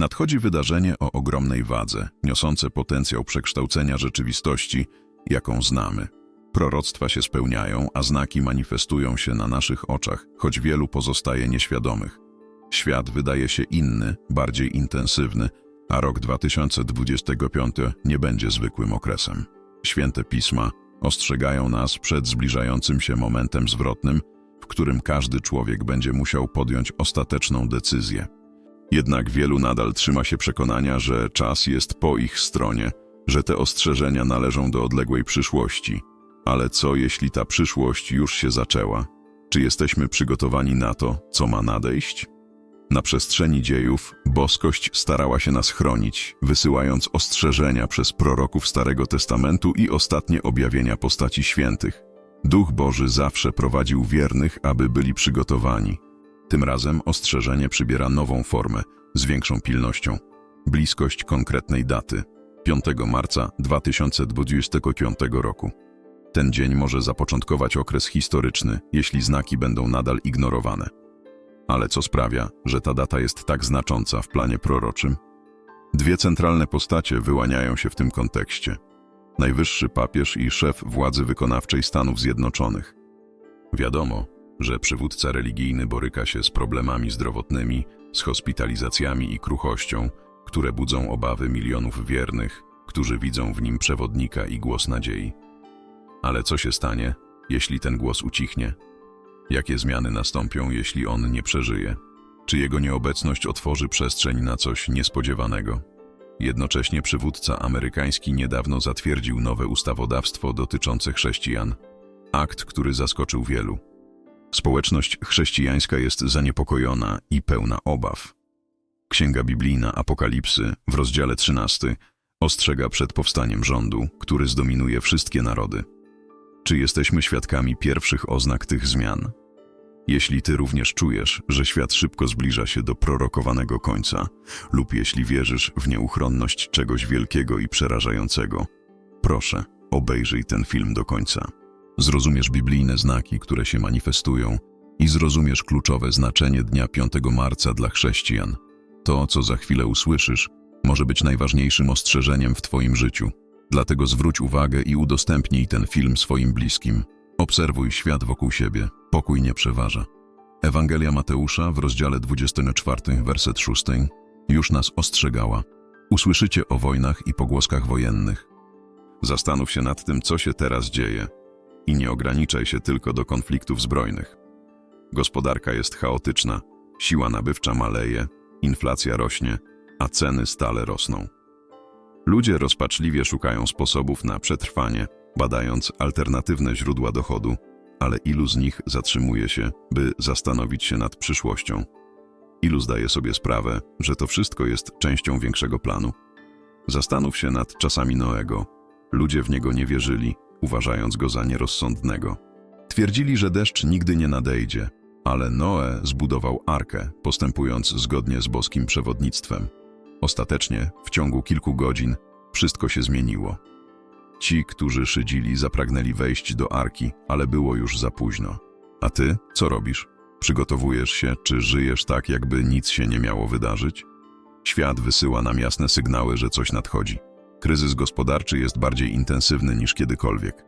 Nadchodzi wydarzenie o ogromnej wadze, niosące potencjał przekształcenia rzeczywistości, jaką znamy. Proroctwa się spełniają, a znaki manifestują się na naszych oczach, choć wielu pozostaje nieświadomych. Świat wydaje się inny, bardziej intensywny, a rok 2025 nie będzie zwykłym okresem. Święte pisma ostrzegają nas przed zbliżającym się momentem zwrotnym, w którym każdy człowiek będzie musiał podjąć ostateczną decyzję. Jednak wielu nadal trzyma się przekonania, że czas jest po ich stronie, że te ostrzeżenia należą do odległej przyszłości. Ale co jeśli ta przyszłość już się zaczęła? Czy jesteśmy przygotowani na to, co ma nadejść? Na przestrzeni dziejów boskość starała się nas chronić, wysyłając ostrzeżenia przez proroków Starego Testamentu i ostatnie objawienia postaci świętych. Duch Boży zawsze prowadził wiernych, aby byli przygotowani. Tym razem ostrzeżenie przybiera nową formę, z większą pilnością. Bliskość konkretnej daty 5 marca 2025 roku. Ten dzień może zapoczątkować okres historyczny, jeśli znaki będą nadal ignorowane. Ale co sprawia, że ta data jest tak znacząca w planie proroczym? Dwie centralne postacie wyłaniają się w tym kontekście. Najwyższy papież i szef władzy wykonawczej Stanów Zjednoczonych. Wiadomo, że przywódca religijny boryka się z problemami zdrowotnymi, z hospitalizacjami i kruchością, które budzą obawy milionów wiernych, którzy widzą w nim przewodnika i głos nadziei. Ale co się stanie, jeśli ten głos ucichnie? Jakie zmiany nastąpią, jeśli on nie przeżyje? Czy jego nieobecność otworzy przestrzeń na coś niespodziewanego? Jednocześnie przywódca amerykański niedawno zatwierdził nowe ustawodawstwo dotyczące chrześcijan. Akt, który zaskoczył wielu. Społeczność chrześcijańska jest zaniepokojona i pełna obaw. Księga biblijna Apokalipsy w rozdziale 13 ostrzega przed powstaniem rządu, który zdominuje wszystkie narody. Czy jesteśmy świadkami pierwszych oznak tych zmian? Jeśli ty również czujesz, że świat szybko zbliża się do prorokowanego końca, lub jeśli wierzysz w nieuchronność czegoś wielkiego i przerażającego, proszę, obejrzyj ten film do końca. Zrozumiesz biblijne znaki, które się manifestują i zrozumiesz kluczowe znaczenie dnia 5 marca dla chrześcijan. To, co za chwilę usłyszysz, może być najważniejszym ostrzeżeniem w Twoim życiu. Dlatego zwróć uwagę i udostępnij ten film swoim bliskim. Obserwuj świat wokół siebie, pokój nie przeważa. Ewangelia Mateusza w rozdziale 24, werset 6 już nas ostrzegała. Usłyszycie o wojnach i pogłoskach wojennych. Zastanów się nad tym, co się teraz dzieje i nie ograniczaj się tylko do konfliktów zbrojnych. Gospodarka jest chaotyczna, siła nabywcza maleje, inflacja rośnie, a ceny stale rosną. Ludzie rozpaczliwie szukają sposobów na przetrwanie, badając alternatywne źródła dochodu, ale ilu z nich zatrzymuje się, by zastanowić się nad przyszłością? Ilu zdaje sobie sprawę, że to wszystko jest częścią większego planu? Zastanów się nad czasami Noego. Ludzie w niego nie wierzyli, uważając go za nierozsądnego. Twierdzili, że deszcz nigdy nie nadejdzie, ale Noe zbudował arkę, postępując zgodnie z boskim przewodnictwem. Ostatecznie, w ciągu kilku godzin, wszystko się zmieniło. Ci, którzy szydzili, zapragnęli wejść do arki, ale było już za późno. A ty, co robisz? Przygotowujesz się, czy żyjesz tak, jakby nic się nie miało wydarzyć? Świat wysyła nam jasne sygnały, że coś nadchodzi. Kryzys gospodarczy jest bardziej intensywny niż kiedykolwiek.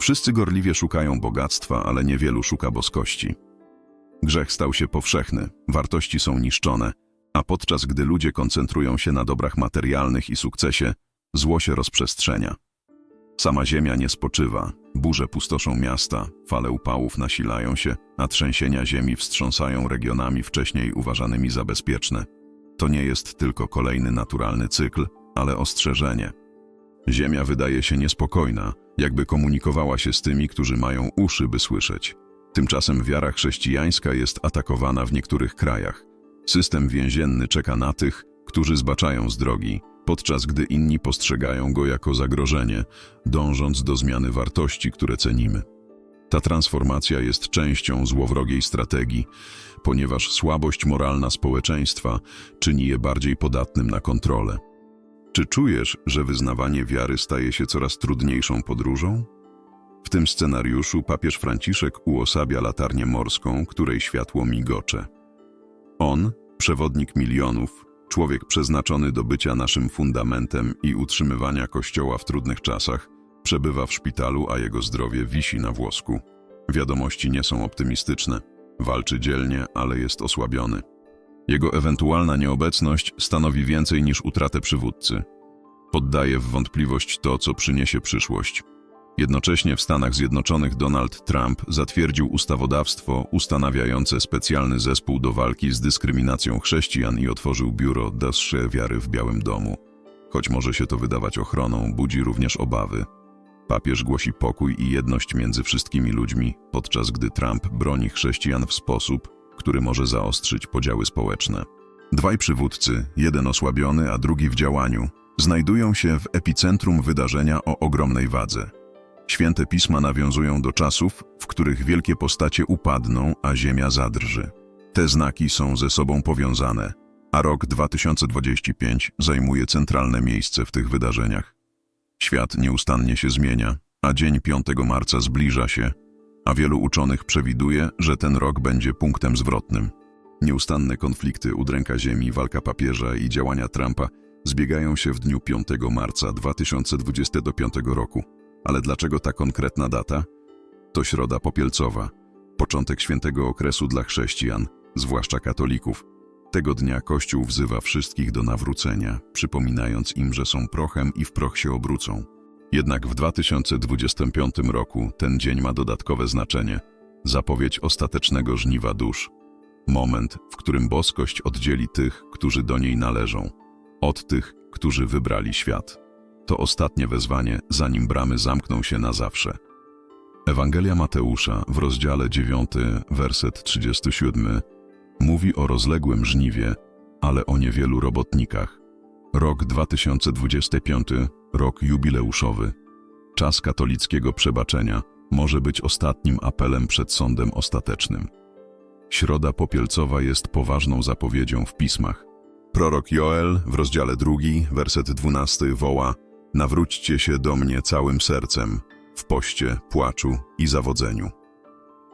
Wszyscy gorliwie szukają bogactwa, ale niewielu szuka boskości. Grzech stał się powszechny, wartości są niszczone, a podczas gdy ludzie koncentrują się na dobrach materialnych i sukcesie, zło się rozprzestrzenia. Sama ziemia nie spoczywa, burze pustoszą miasta, fale upałów nasilają się, a trzęsienia ziemi wstrząsają regionami wcześniej uważanymi za bezpieczne. To nie jest tylko kolejny naturalny cykl, ale ostrzeżenie. Ziemia wydaje się niespokojna, jakby komunikowała się z tymi, którzy mają uszy, by słyszeć. Tymczasem wiara chrześcijańska jest atakowana w niektórych krajach. System więzienny czeka na tych, którzy zbaczają z drogi, podczas gdy inni postrzegają go jako zagrożenie, dążąc do zmiany wartości, które cenimy. Ta transformacja jest częścią złowrogiej strategii, ponieważ słabość moralna społeczeństwa czyni je bardziej podatnym na kontrolę. Czy czujesz, że wyznawanie wiary staje się coraz trudniejszą podróżą? W tym scenariuszu papież Franciszek uosabia latarnię morską, której światło migocze. On, przewodnik milionów, Człowiek przeznaczony do bycia naszym fundamentem i utrzymywania Kościoła w trudnych czasach przebywa w szpitalu, a jego zdrowie wisi na włosku. Wiadomości nie są optymistyczne. Walczy dzielnie, ale jest osłabiony. Jego ewentualna nieobecność stanowi więcej niż utratę przywódcy. Poddaje w wątpliwość to, co przyniesie przyszłość. Jednocześnie w Stanach Zjednoczonych Donald Trump zatwierdził ustawodawstwo ustanawiające specjalny zespół do walki z dyskryminacją chrześcijan i otworzył biuro Dassze Wiary w Białym Domu. Choć może się to wydawać ochroną, budzi również obawy. Papież głosi pokój i jedność między wszystkimi ludźmi, podczas gdy Trump broni chrześcijan w sposób, który może zaostrzyć podziały społeczne. Dwaj przywódcy, jeden osłabiony, a drugi w działaniu, znajdują się w epicentrum wydarzenia o ogromnej wadze. Święte pisma nawiązują do czasów, w których wielkie postacie upadną, a ziemia zadrży. Te znaki są ze sobą powiązane, a rok 2025 zajmuje centralne miejsce w tych wydarzeniach. Świat nieustannie się zmienia, a dzień 5 marca zbliża się, a wielu uczonych przewiduje, że ten rok będzie punktem zwrotnym. Nieustanne konflikty, udręka ziemi, walka papieża i działania Trumpa zbiegają się w dniu 5 marca 2025 roku. Ale dlaczego ta konkretna data? To środa popielcowa, początek świętego okresu dla chrześcijan, zwłaszcza katolików. Tego dnia Kościół wzywa wszystkich do nawrócenia, przypominając im, że są prochem i w proch się obrócą. Jednak w 2025 roku ten dzień ma dodatkowe znaczenie zapowiedź ostatecznego żniwa dusz. Moment, w którym boskość oddzieli tych, którzy do niej należą, od tych, którzy wybrali świat. To ostatnie wezwanie, zanim bramy zamkną się na zawsze. Ewangelia Mateusza w rozdziale 9, werset 37 mówi o rozległym żniwie, ale o niewielu robotnikach. Rok 2025, rok jubileuszowy, czas katolickiego przebaczenia może być ostatnim apelem przed sądem ostatecznym. Środa Popielcowa jest poważną zapowiedzią w pismach. Prorok Joel w rozdziale 2, werset 12 woła Nawróćcie się do mnie całym sercem, w poście, płaczu i zawodzeniu.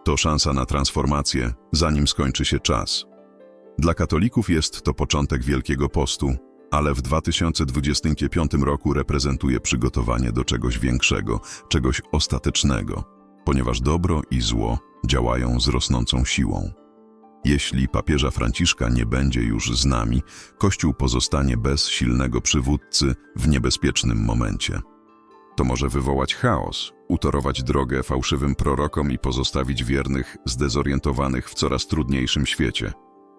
To szansa na transformację, zanim skończy się czas. Dla katolików jest to początek Wielkiego Postu, ale w 2025 roku reprezentuje przygotowanie do czegoś większego, czegoś ostatecznego, ponieważ dobro i zło działają z rosnącą siłą. Jeśli papieża Franciszka nie będzie już z nami, Kościół pozostanie bez silnego przywódcy w niebezpiecznym momencie. To może wywołać chaos, utorować drogę fałszywym prorokom i pozostawić wiernych zdezorientowanych w coraz trudniejszym świecie.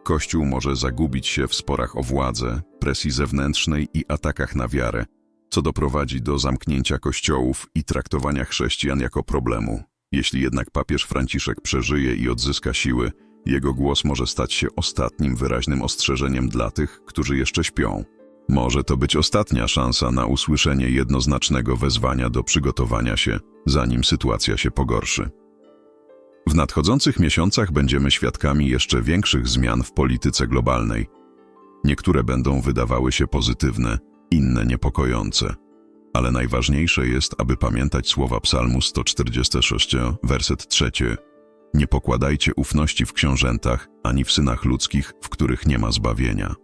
Kościół może zagubić się w sporach o władzę, presji zewnętrznej i atakach na wiarę, co doprowadzi do zamknięcia kościołów i traktowania chrześcijan jako problemu. Jeśli jednak papież Franciszek przeżyje i odzyska siły, jego głos może stać się ostatnim wyraźnym ostrzeżeniem dla tych, którzy jeszcze śpią. Może to być ostatnia szansa na usłyszenie jednoznacznego wezwania do przygotowania się, zanim sytuacja się pogorszy. W nadchodzących miesiącach będziemy świadkami jeszcze większych zmian w polityce globalnej. Niektóre będą wydawały się pozytywne, inne niepokojące. Ale najważniejsze jest, aby pamiętać słowa Psalmu 146, werset 3. Nie pokładajcie ufności w książętach, ani w synach ludzkich, w których nie ma zbawienia.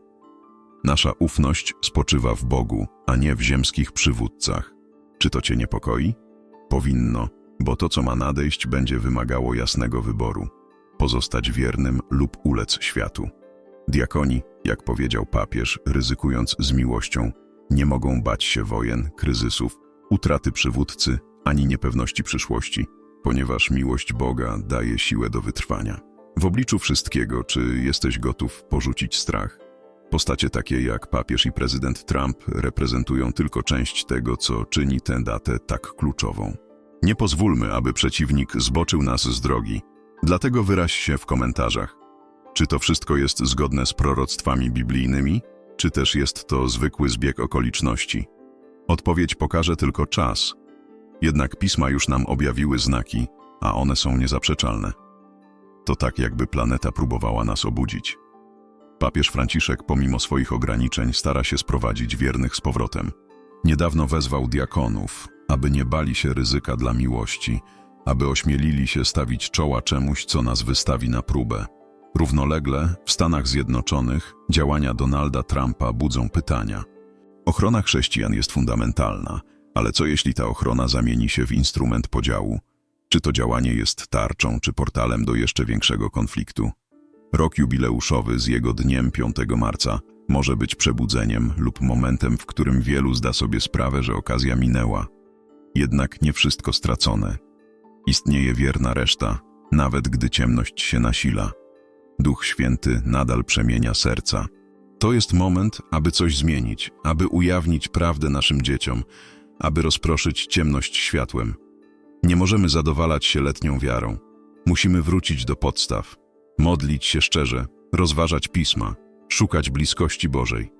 Nasza ufność spoczywa w Bogu, a nie w ziemskich przywódcach. Czy to cię niepokoi? Powinno, bo to, co ma nadejść, będzie wymagało jasnego wyboru. Pozostać wiernym lub ulec światu. Diakoni, jak powiedział papież, ryzykując z miłością, nie mogą bać się wojen, kryzysów, utraty przywódcy, ani niepewności przyszłości, ponieważ miłość Boga daje siłę do wytrwania. W obliczu wszystkiego, czy jesteś gotów porzucić strach? Postacie takie jak papież i prezydent Trump reprezentują tylko część tego, co czyni tę datę tak kluczową. Nie pozwólmy, aby przeciwnik zboczył nas z drogi. Dlatego wyraź się w komentarzach. Czy to wszystko jest zgodne z proroctwami biblijnymi, czy też jest to zwykły zbieg okoliczności? Odpowiedź pokaże tylko czas. Jednak pisma już nam objawiły znaki, a one są niezaprzeczalne. To tak, jakby planeta próbowała nas obudzić. Papież Franciszek, pomimo swoich ograniczeń, stara się sprowadzić wiernych z powrotem. Niedawno wezwał diakonów, aby nie bali się ryzyka dla miłości, aby ośmielili się stawić czoła czemuś, co nas wystawi na próbę. Równolegle w Stanach Zjednoczonych działania Donalda Trumpa budzą pytania. Ochrona chrześcijan jest fundamentalna, ale co jeśli ta ochrona zamieni się w instrument podziału? Czy to działanie jest tarczą czy portalem do jeszcze większego konfliktu? Rok jubileuszowy z jego dniem 5 marca może być przebudzeniem lub momentem, w którym wielu zda sobie sprawę, że okazja minęła. Jednak nie wszystko stracone. Istnieje wierna reszta, nawet gdy ciemność się nasila. Duch Święty nadal przemienia serca. To jest moment, aby coś zmienić, aby ujawnić prawdę naszym dzieciom, aby rozproszyć ciemność światłem. Nie możemy zadowalać się letnią wiarą. Musimy wrócić do podstaw, modlić się szczerze, rozważać pisma, szukać bliskości Bożej.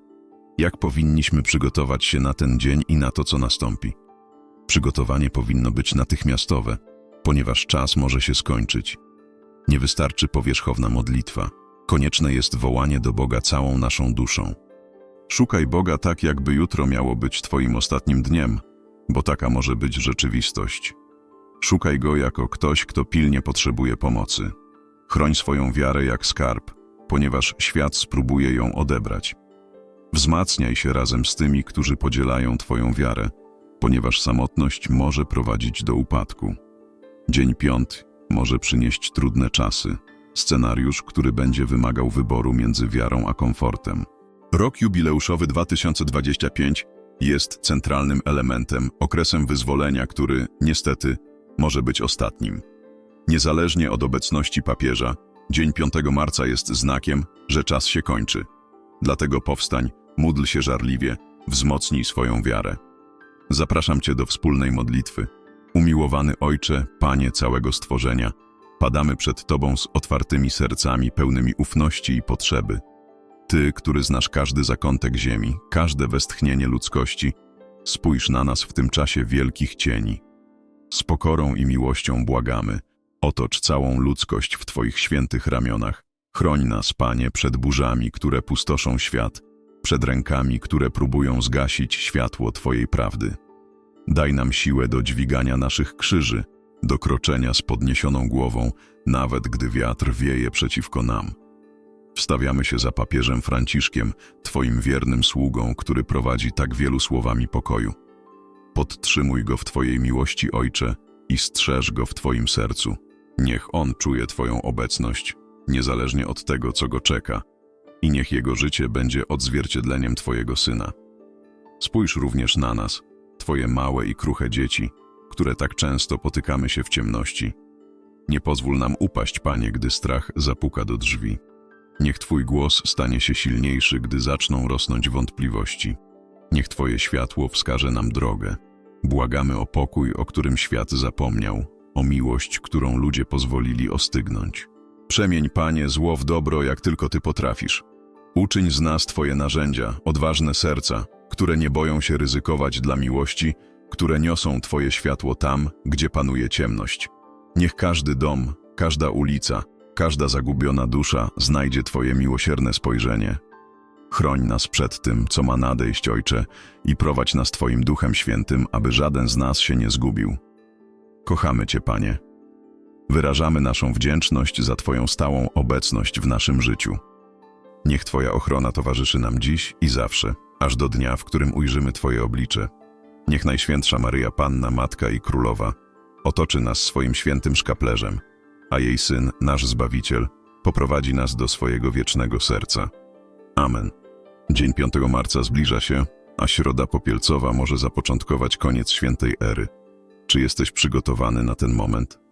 Jak powinniśmy przygotować się na ten dzień i na to, co nastąpi? Przygotowanie powinno być natychmiastowe, ponieważ czas może się skończyć. Nie wystarczy powierzchowna modlitwa. Konieczne jest wołanie do Boga całą naszą duszą. Szukaj Boga tak, jakby jutro miało być Twoim ostatnim dniem, bo taka może być rzeczywistość. Szukaj Go jako ktoś, kto pilnie potrzebuje pomocy. Chroń swoją wiarę jak skarb, ponieważ świat spróbuje ją odebrać. Wzmacniaj się razem z tymi, którzy podzielają Twoją wiarę, ponieważ samotność może prowadzić do upadku. Dzień piąty może przynieść trudne czasy, scenariusz, który będzie wymagał wyboru między wiarą a komfortem. Rok jubileuszowy 2025 jest centralnym elementem, okresem wyzwolenia, który, niestety, może być ostatnim. Niezależnie od obecności papieża, dzień 5 marca jest znakiem, że czas się kończy. Dlatego powstań, módl się żarliwie, wzmocnij swoją wiarę. Zapraszam Cię do wspólnej modlitwy. Umiłowany Ojcze, Panie całego stworzenia, padamy przed Tobą z otwartymi sercami, pełnymi ufności i potrzeby. Ty, który znasz każdy zakątek ziemi, każde westchnienie ludzkości, spójrz na nas w tym czasie wielkich cieni. Z pokorą i miłością błagamy, otocz całą ludzkość w Twoich świętych ramionach. Chroń nas, Panie, przed burzami, które pustoszą świat, przed rękami, które próbują zgasić światło Twojej prawdy. Daj nam siłę do dźwigania naszych krzyży, do kroczenia z podniesioną głową, nawet gdy wiatr wieje przeciwko nam. Wstawiamy się za papieżem Franciszkiem, Twoim wiernym sługą, który prowadzi tak wielu słowami pokoju. Podtrzymuj go w Twojej miłości, Ojcze, i strzeż go w Twoim sercu. Niech on czuje Twoją obecność, niezależnie od tego, co go czeka, i niech jego życie będzie odzwierciedleniem Twojego Syna. Spójrz również na nas, Twoje małe i kruche dzieci, które tak często potykamy się w ciemności. Nie pozwól nam upaść, Panie, gdy strach zapuka do drzwi. Niech Twój głos stanie się silniejszy, gdy zaczną rosnąć wątpliwości. Niech Twoje światło wskaże nam drogę. Błagamy o pokój, o którym świat zapomniał, o miłość, którą ludzie pozwolili ostygnąć. Przemień, Panie, zło w dobro, jak tylko Ty potrafisz. Uczyń z nas Twoje narzędzia, odważne serca, które nie boją się ryzykować dla miłości, które niosą Twoje światło tam, gdzie panuje ciemność. Niech każdy dom, każda ulica, każda zagubiona dusza znajdzie Twoje miłosierne spojrzenie. Chroń nas przed tym, co ma nadejść, Ojcze, i prowadź nas Twoim Duchem Świętym, aby żaden z nas się nie zgubił. Kochamy Cię, Panie. Wyrażamy naszą wdzięczność za Twoją stałą obecność w naszym życiu. Niech Twoja ochrona towarzyszy nam dziś i zawsze, aż do dnia, w którym ujrzymy Twoje oblicze. Niech Najświętsza Maryja Panna, Matka i Królowa otoczy nas swoim świętym szkaplerzem, a jej Syn, nasz Zbawiciel, poprowadzi nas do swojego wiecznego serca. Amen. Dzień 5 marca zbliża się, a środa popielcowa może zapoczątkować koniec świętej ery. Czy jesteś przygotowany na ten moment?